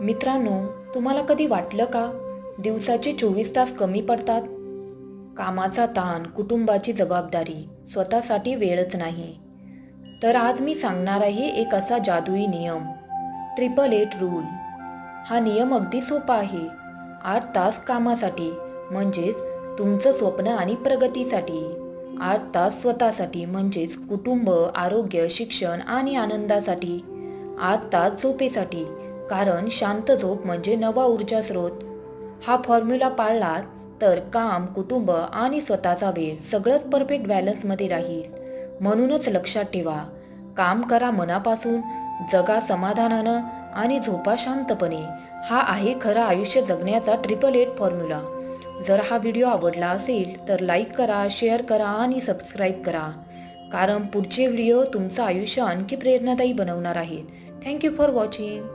मित्रांनो तुम्हाला कधी वाटलं का? दिवसाचे चोवीस तास कमी पडतात? कामाचा ताण कुटुंबाची जबाबदारी स्वतःसाठी वेळच नाही. तर आज मी सांगणार आहे एक असा जादुई नियम. ट्रिपल एट रूल हा नियम अगदी सोपा आहे. आठ तास कामासाठी म्हणजेच तुमचं स्वप्न आणि प्रगतीसाठी. आठ तास स्वतःसाठी म्हणजेच कुटुंब आरोग्य शिक्षण आणि आनंदासाठी. आठ तास झोपेसाठी. कारण शांत झोप म्हणजे नवा ऊर्जा स्रोत. हा फॉर्म्युला पाळला तर काम कुटुंब आणि स्वतःचा वेळ सगळंच परफेक्ट बॅलन्समध्ये राहील. म्हणूनच लक्षात ठेवा काम करा मनापासून जगा समाधानानं आणि झोपा शांतपणे. हा आहे खरं आयुष्य जगण्याचा ट्रिपल एट फॉर्म्युला जर हा व्हिडिओ आवडला असेल तर लाईक करा शेअर करा आणि सबस्क्राईब करा. कारण पुढचे व्हिडिओ तुमचं आयुष्य आणखी प्रेरणादायी बनवणार आहेत. Thank you for watching